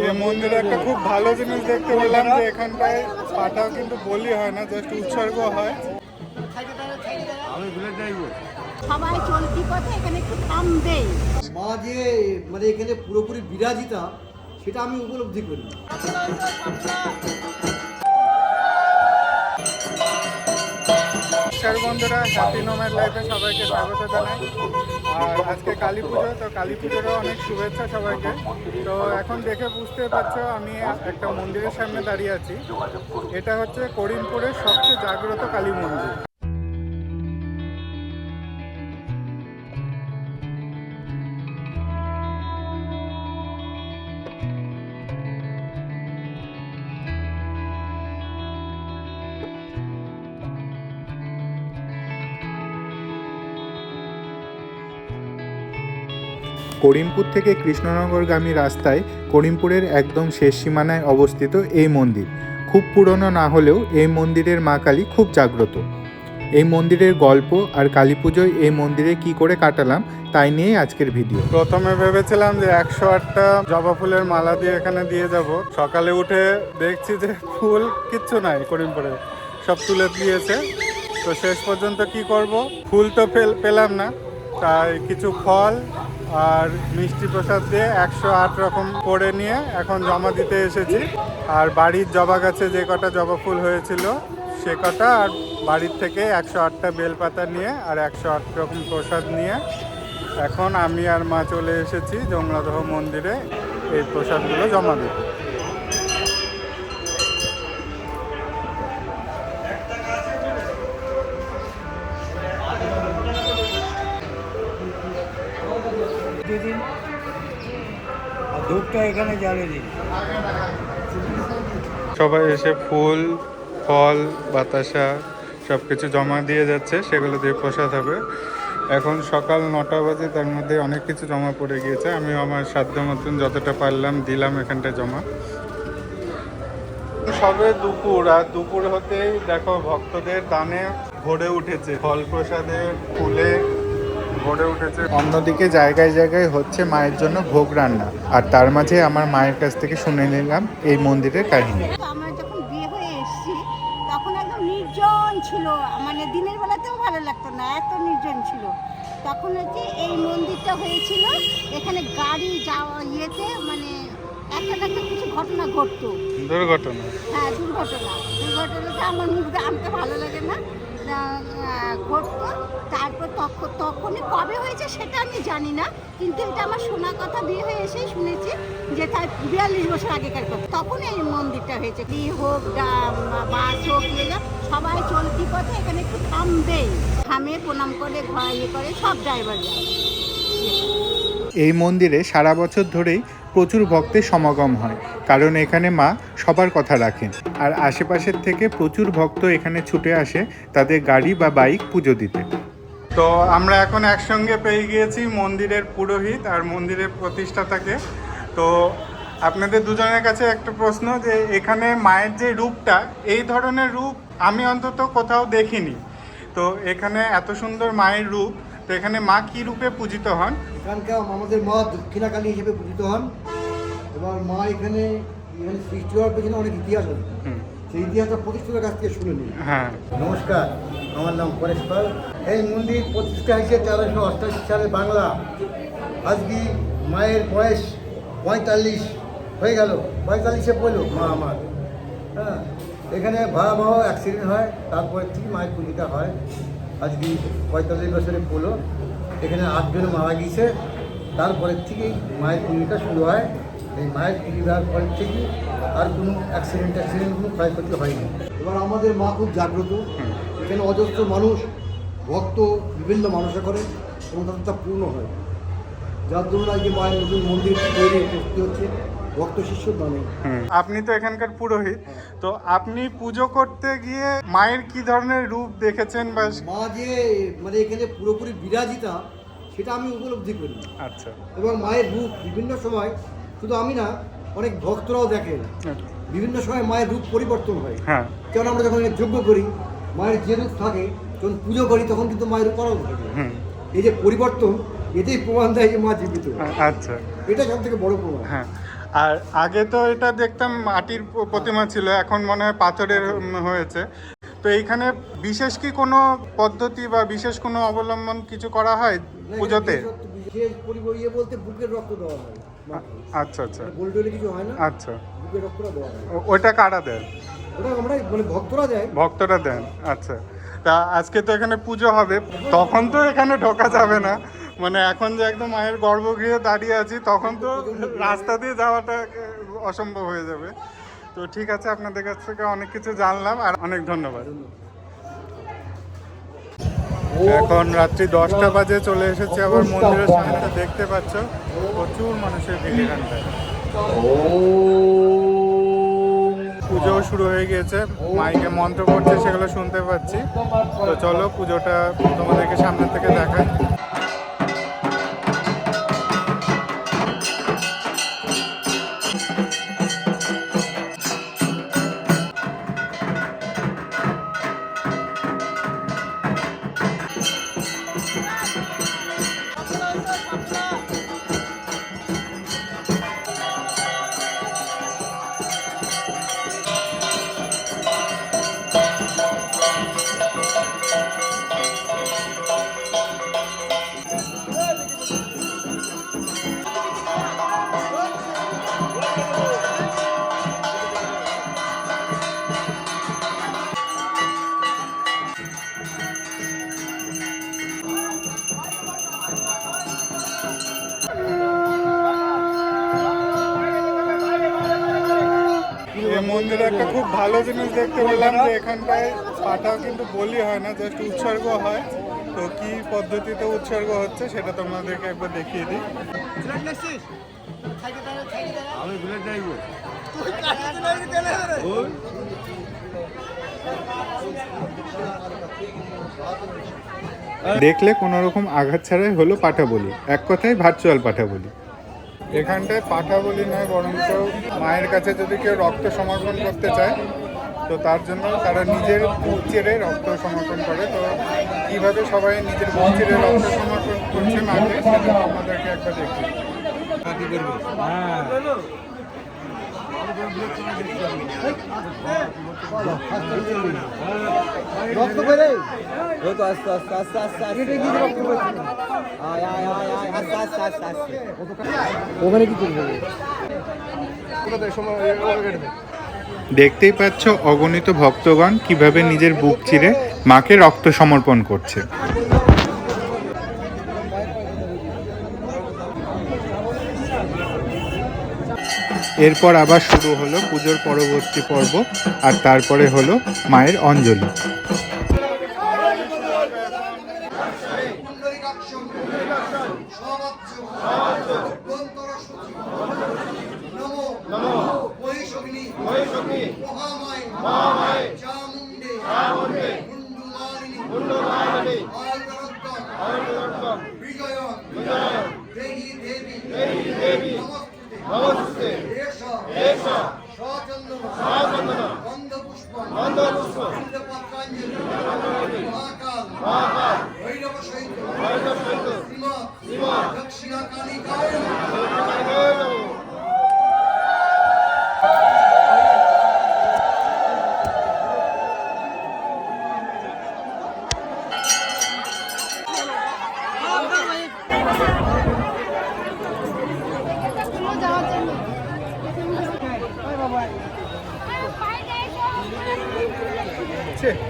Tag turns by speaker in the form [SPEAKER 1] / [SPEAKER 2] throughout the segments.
[SPEAKER 1] এই মন্দিরে একটা খুব ভালো জিনিস দেখতে পেলাম যে এখানটায় পাঠাও কিন্তু বলি হয় না জাস্ট উৎসর্গ হয়।
[SPEAKER 2] সবাই চলতি পথে এখানে একটু থামবে
[SPEAKER 3] মা যে মানে এখানে পুরোপুরি বিরাজিতা সেটা আমি উপলব্ধি করি
[SPEAKER 1] বন্ধুরা হ্যাপি নোমের লাইফে সবাইকে স্বাগত জানাই। আর আজকে কালী পুজো, তো কালী পুজোরও অনেক শুভেচ্ছা সবাইকে। তো এখন দেখে বুঝতে পারছ, আমি একটা মন্দিরের সামনে দাঁড়িয়ে আছি। এটা হচ্ছে করিমপুরের সবচেয়ে জাগ্রত কালী মন্দির। করিমপুর থেকে কৃষ্ণনগরগামী রাস্তায় করিমপুরের একদম শেষ সীমানায় অবস্থিত এই মন্দির। খুব পুরনো না হলেও এই মন্দিরের মা কালী খুব জাগ্রত। এই মন্দিরের গল্প আর কালী পুজোয় এই মন্দিরে কি করে কাটালাম তাই নিয়েই আজকের ভিডিও। প্রথমে ভেবেছিলাম যে একশো আটটা জবা ফুলের মালা দিয়ে এখানে দিয়ে যাব। সকালে উঠে দেখছি যে ফুল কিচ্ছু নাই করিমপুরে, সব তুলে দিয়েছে। তো শেষ পর্যন্ত কি করব? ফুল তো পেলাম না। তাই কিছু ফল আর মিষ্টি প্রসাদ দিয়ে একশো আট রকম করে নিয়ে এখন জমা দিতে এসেছি। আর বাড়ির জবা গাছে যে কটা জবা ফুল হয়েছিল, সে কটা আর বাড়ির থেকে একশো আটটা বেলপাতা নিয়ে আর একশো আট রকম প্রসাদ নিয়ে এখন আমি আর মা চলে এসেছি জংলাদহ মন্দিরে এই প্রসাদগুলো জমা দিতে সবাই এসে ফুল, ফল, বাতাসা সব কিছু জমা দিয়ে যাচ্ছে, সেগুলো দিয়ে প্রসাদ হবে। এখন সকাল নটা বাজে, তার মধ্যে অনেক কিছু জমা পড়ে গিয়েছে। আমি আমার সাধ্য মতন যতটা পারলাম দিলাম এখানটা জমা। সবে দুপুর, আর দুপুর হতেই দেখো ভক্তদের দানে ভরে উঠেছে। ফল প্রসাদে, ফুলে ভরে উঠেছে। অন্যদিকে জায়গায় জায়গায় হচ্ছে মায়ের জন্য ভোগ রান্না। আর তার মাঝে আমার মায়ের কাছ থেকে শুনে নিলাম এই মন্দিরের কাহিনী।
[SPEAKER 2] আমরা যখন বিয়ে হয়ে এসেছি তখন একদম নির্জন ছিল। মানে দিনের বেলাতেও ভালো লাগতো না এত নির্জন ছিল। তখন হচ্ছে এই মন্দিরটা হয়েছিল এখানে গাড়ি যাওয়া ইয়েতে মানে একটা না একটা কিছু ঘটনা ঘটতো।
[SPEAKER 1] দুর্ঘটনা।
[SPEAKER 2] হ্যাঁ দুর্ঘটনা। দুর্ঘটনাটা আমার মুখে আনতে ভালো লাগে না। ঘটতো তারপর তখন তখনই কবে হয়েছে সেটা আমি জানি না, কিন্তু এটা আমার শোনা কথা বিয়ে হয়ে এসেই শুনেছি যে তার বিয়াল্লিশ বছর আগেকার কথা। তখন এই মন্দিরটা হয়েছে। কি হোক বাস হোক সবাই চলতি পথে এখানে একটু থামবেই। থামে, প্রণাম করে ঘর করে, সব ড্রাইভার
[SPEAKER 1] এই মন্দিরে সারা বছর ধরেই প্রচুর ভক্তের সমাগম হয়, কারণ এখানে মা সবার কথা রাখেন। আর আশেপাশের থেকে প্রচুর ভক্ত এখানে ছুটে আসে, তাদের গাড়ি বা বাইক পুজো দিতে। তো আমরা এখন একসঙ্গে পেয়ে গিয়েছি মন্দিরের পুরোহিত আর মন্দিরের প্রতিষ্ঠাতাকে। তো আপনাদের দুজনের কাছে একটা প্রশ্ন যে, এখানে মায়ের যে রূপটা, এই ধরনের রূপ আমি অন্তত কোথাও দেখিনি। তো এখানে এত সুন্দর মায়ের রূপ তো এখানে মা কি রূপে পূজিত হন?
[SPEAKER 3] এখানকার আমাদের মা দক্ষিণাকালী হিসেবে পূজিত হন। এবার মা এখানে এখানে সৃষ্টি হওয়ার পেছনে অনেক ইতিহাস আছে। সেই ইতিহাসটা প্রতিষ্ঠাতার কাছ থেকে শুনে নিই
[SPEAKER 1] হ্যাঁ।
[SPEAKER 3] নমস্কার আমার নাম পরেশ পাল। এই মন্দির প্রতিষ্ঠা হয়েছে তেরোশো অষ্টাশি সালে বাংলা। আজকে মায়ের বয়স পঁয়তাল্লিশ হয়ে গেল। পঁয়তাল্লিশে পড়ল মা আমার। হ্যাঁ এখানে ভয়াবহ অ্যাক্সিডেন্ট হয় তারপরে থেকে মায়ের পূজিতা হয়। আজকে পঁয়তাল্লিশ বছরে পড়ল এখানে আটজন মারা গিয়েছে। তারপরে থেকেই মায়ের পূজিতা শুরু হয়। এই মায়ের পূজিতার পর থেকে আর কোনো অ্যাক্সিডেন্ট অ্যাক্সিডেন্ট কোনো ক্ষয়ক্ষতি হয়নি। এবার আমাদের মা খুব জাগ্রত। এখানে অজস্র মানুষ ভক্ত বিভিন্ন মানুষে করে এবং তাদের তা পূর্ণ হয়। যার দরুন আজকে মায়ের নতুন মন্দির তৈরি হচ্ছে ভক্ত শিষ্যর দানে
[SPEAKER 1] হুম। আপনি তো এখানকার পুরোহিত তো আপনি পুজো করতে গিয়ে মায়ের কি ধরনের রূপ দেখেছেন বা
[SPEAKER 3] মা যে মানে এখানে পুরোপুরি বিরাজিতা সেটা আমি উপলব্ধি করি।
[SPEAKER 1] আচ্ছা।
[SPEAKER 3] এবং মায়ের রূপ বিভিন্ন সময় শুধু আমি না অনেক ভক্তরাও দেখেন। বিভিন্ন সময় মায়ের রূপ পরিবর্তন হয়।
[SPEAKER 1] হ্যাঁ।
[SPEAKER 3] যেমন আমরা যখন যজ্ঞ করি মায়ের যে রূপ থাকে যখন পুজো করি তখন কিন্তু মায়ের রূপ আলাদা থাকে। এই যে পরিবর্তন
[SPEAKER 4] এটাই প্রমাণ দেয় যে মা জীবিত।
[SPEAKER 1] আচ্ছা।
[SPEAKER 4] এটা সব থেকে বড় প্রমাণ।
[SPEAKER 1] হ্যাঁ। আর আগে তো এটা দেখতাম মাটির প্রতিমা ছিল এখন মনে হয় পাথরের হয়েছে। তো এইখানে বিশেষ কি কোনো পদ্ধতি বা বিশেষ কোনো অবলম্বন কিছু করা হয় পুজোতে?
[SPEAKER 4] ইয়ে বলতে বুকের রক্ত দেওয়া হয়
[SPEAKER 1] আচ্ছা আচ্ছা।
[SPEAKER 4] গোল কিছু হয় না
[SPEAKER 1] আচ্ছা।
[SPEAKER 4] বুকের রক্তটা দেওয়া হয়।
[SPEAKER 1] ও- ওইটা কারা দেন?
[SPEAKER 4] ওটা আমরা মানে ভক্তরা দেয়।
[SPEAKER 1] ভক্তরা দেন আচ্ছা। তা আজকে তো এখানে পুজো হবে তখন তো এখানে ঢোকা যাবে না। মানে এখন যে একদম মায়ের গর্ভগৃহে দাঁড়িয়ে আছি, তখন তো রাস্তা দিয়ে যাওয়াটা অসম্ভব হয়ে যাবে। তো ঠিক আছে, আপনাদের কাছ থেকে অনেক কিছু জানলাম, আর অনেক ধন্যবাদ। এখন রাত্রি দশটা বাজে, চলে এসেছে আবার মন্দিরের সামনে। দেখতে পাচ্ছ, প্রচুর মানুষের ভিড় এখানটায়। পুজোও শুরু হয়ে গিয়েছে, মাইকে মন্ত্র পড়ছে, সেগুলো শুনতে পাচ্ছি। তো চলো পুজোটা তোমাদেরকে সামনে থেকে দেখাই। খুব ভালো জিনিস দেখতে পেলাম যে এখানটায় পাটাও কিন্তু বলি হয় না জাস্ট উৎসর্গ হয়। তো কি পদ্ধতিতে উৎসর্গ হচ্ছে সেটা তোমাদেরকে একবার দেখিয়ে দিই। দেখলে কোনো রকম আঘাত ছাড়াই হলো পাঠা বলি। এক কথায় ভার্চুয়াল পাঠা বলি। এখানটায় পাঠা বলি নয় বরঞ্চ মায়ের কাছে যদি কেউ রক্ত সমর্পণ করতে চায় তো তার জন্য তারা নিজের বুক চেড়ে রক্ত সমর্পণ করে। তো কীভাবে সবাই নিজের বুক চেড়ে রক্ত সমর্পণ করছে মাকে সেটা আমাদেরকে একটা দেখি
[SPEAKER 4] রক্ত আস্তে আস্তে আস্তে আস্তে আস্তে রক্ত আয় আয় আয় আয় আস্তে আস্তে আস্তে আস্তে ওখানে কি করবে
[SPEAKER 1] দেখতেই পাচ্ছ অগণিত ভক্তগণ কীভাবে নিজের বুক চিরে মাকে রক্ত সমর্পণ করছে। এরপর আবার শুরু হলো পুজোর পরবর্তী পর্ব আর তারপরে হলো মায়ের অঞ্জলি
[SPEAKER 3] মহিষগ্নি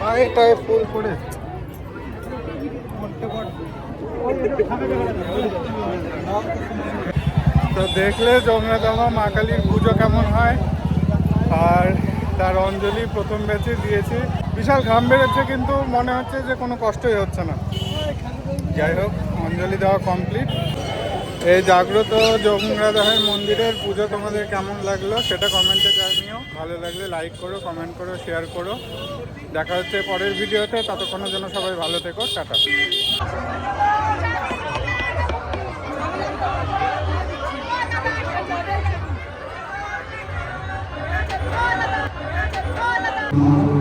[SPEAKER 1] পায়েটায় ফুল পড়ে তো দেখলে জমরাদমা মা কালীর পুজো কেমন হয়? আর তার অঞ্জলি প্রথম ব্যাচে দিয়েছি। বিশাল ঘাম বেরোচ্ছে কিন্তু মনে হচ্ছে যে কোনো কষ্টই হচ্ছে না। যাই হোক, অঞ্জলি দেওয়া কমপ্লিট এই জাগ্রত জমরাদহের মন্দিরের পুজো তোমাদের কেমন লাগল সেটা কমেন্টে জানিও। ভালো লাগলে লাইক করো কমেন্ট করো শেয়ার করো। দেখা হচ্ছে পরের ভিডিওতে ততক্ষণের জন্য সবাই ভালো থেকো টাটা
[SPEAKER 2] Thank you.